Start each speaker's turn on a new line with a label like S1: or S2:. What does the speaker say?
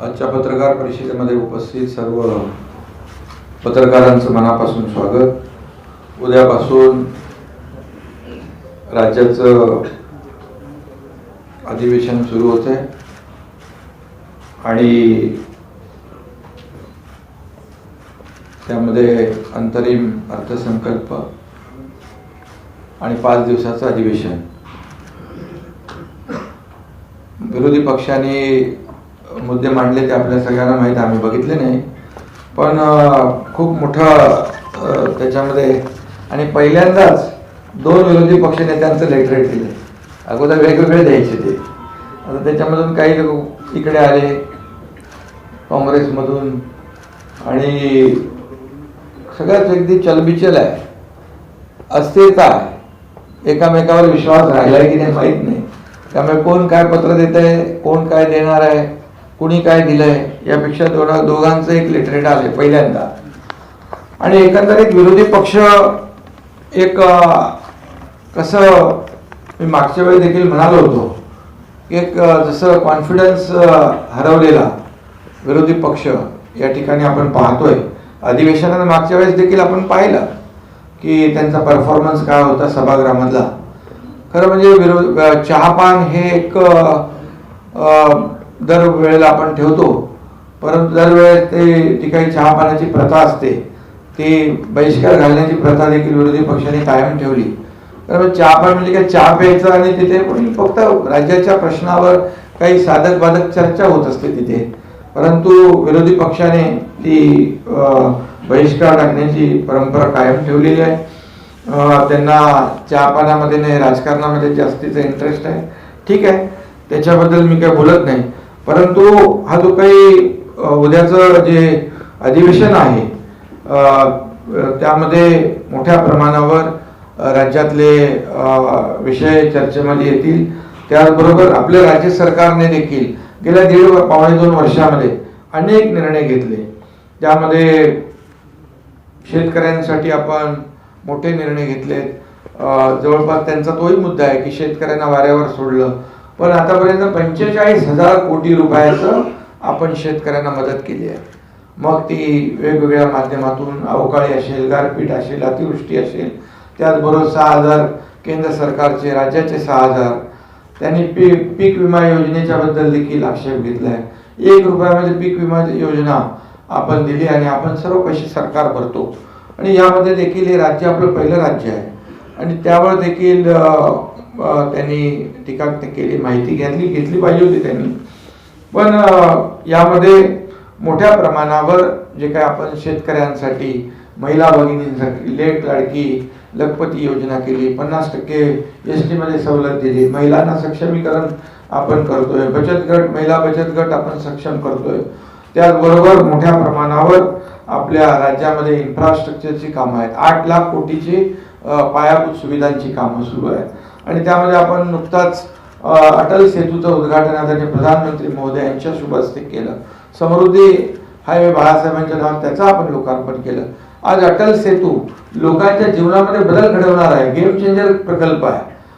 S1: आजच्या पत्रकार परिषदेमध्ये उपस्थित सर्व पत्रकारांचं मनापासून स्वागत. उद्यापासून राज्याचं अधिवेशन सुरू होते आणि त्यामध्ये अंतरिम अर्थसंकल्प आणि पाच दिवसाचं अधिवेशन. विरोधी पक्षाने मुद्दे मांडले ते आपल्या सगळ्यांना माहीत आहे, आम्ही बघितले नाही. पण खूप मोठं त्याच्यामध्ये आणि पहिल्यांदाच दोन विरोधी पक्ष नेत्यांचं लेटरेट दिले. अगोदर वेगवेगळे द्यायचे ते. आता त्याच्यामधून काही लोक इकडे आले काँग्रेसमधून आणि सगळ्याच अगदी चलबिचल आहे. अस्थिरता आहे. एकामेकावर विश्वास राहिलाय की नाही माहीत नाही. त्यामुळे कोण काय पत्र देत आहे कोण काय देणार आहे कुणी काय दिलंय यापेक्षा दोघा दोघांचं एक लिटरेट आले पहिल्यांदा. आणि एकंदरीत विरोधी पक्ष एक कसं मी मागच्या वेळी देखील म्हणालो होतो एक जसं कॉन्फिडन्स हरवलेला विरोधी पक्ष या ठिकाणी आपण पाहतोय. अधिवेशनात मागच्या वेळेस देखील आपण पाहिलं की त्यांचा परफॉर्मन्स काय होता सभागृहामधला. खरं म्हणजे विरोध चहापान हे एक दर वेळेला आपण ठेवतो. परंतु दरवेळेस ते जी काही चहापानाची प्रथा असते ती बहिष्कार घालण्याची प्रथा देखील विरोधी पक्षाने कायम ठेवली. कारण चहापान म्हणजे काय? चहा प्यायचं आणि तिथे कोणी फक्त राज्याच्या प्रश्नावर काही साधक बाधक चर्चा होत असते तिथे. परंतु विरोधी पक्षाने ती बहिष्कार टाकण्याची परंपरा कायम ठेवलेली आहे. त्यांना चहापानामध्ये नाही राजकारणामध्ये जास्तीचा इंटरेस्ट आहे ठीक आहे. त्याच्याबद्दल मी काही बोलत नाही. परंतु हा जो काही उद्याचं जे अधिवेशन आहे त्यामध्ये मोठ्या प्रमाणावर राज्यातले विषय चर्चेमध्ये येतील. त्याचबरोबर आपल्या राज्य सरकारने देखील गेल्या दीड पावणे दोन वर्षामध्ये अनेक निर्णय घेतले. त्यामध्ये शेतकऱ्यांसाठी आपण मोठे निर्णय घेतलेत. जवळपास त्यांचा तोही मुद्दा आहे की शेतकऱ्यांना वाऱ्यावर सोडलं. पण आतापर्यंत पंचेचाळीस हजार कोटी रुपयाचं आपण शेतकऱ्यांना मदत केली आहे. मग ती वेगवेगळ्या माध्यमातून अवकाळी असेल गारपीट असेल अतिवृष्टी असेल त्याचबरोबर सहा हजार केंद्र सरकारचे राज्याचे सहा हजार. त्यांनी पीक पीक विमा योजनेच्या बद्दल देखील आक्षेप घेतलाय. एक रुपयामध्ये पीक विमा योजना आपण दिली आणि आपण सर्व पैसे सरकार भरतो. आणि यामध्ये देखील हे राज्य आपलं पहिलं राज्य आहे. आणि त्यावर देखील त्यांनी टीका केली माहिती घेतली घेतली पाहिजे होती त्यांनी. पण यामध्ये मोठ्या प्रमाणावर जे काय आपण शेतकऱ्यांसाठी महिला भगिनींसाठी लेट लाडकी लखपती योजना केली पन्नास टक्के एसमध्ये सवलत दिली महिलांना सक्षमीकरण आपण करतोय बचत गट महिला बचत गट आपण सक्षम करतोय. त्याचबरोबर मोठ्या प्रमाणावर आपल्या राज्यामध्ये इन्फ्रास्ट्रक्चरची कामं आहेत. आठ लाख कोटीची पायाभूत सुविधांची कामं सुरू आहेत. आणि त्यामध्ये आपण नुकताच अटल सेतूचं उद्घाटन आदरणीय प्रधानमंत्री महोदय यांच्या शुभहस्ते केलं. समृद्धी हायवे बाळासाहेबांच्या नावात त्याचं आपण लोकार्पण केलं. आज अटल सेतू लोकांच्या जीवनामध्ये बदल घडवणार आहे. गेम चेंजर प्रकल्प आहे.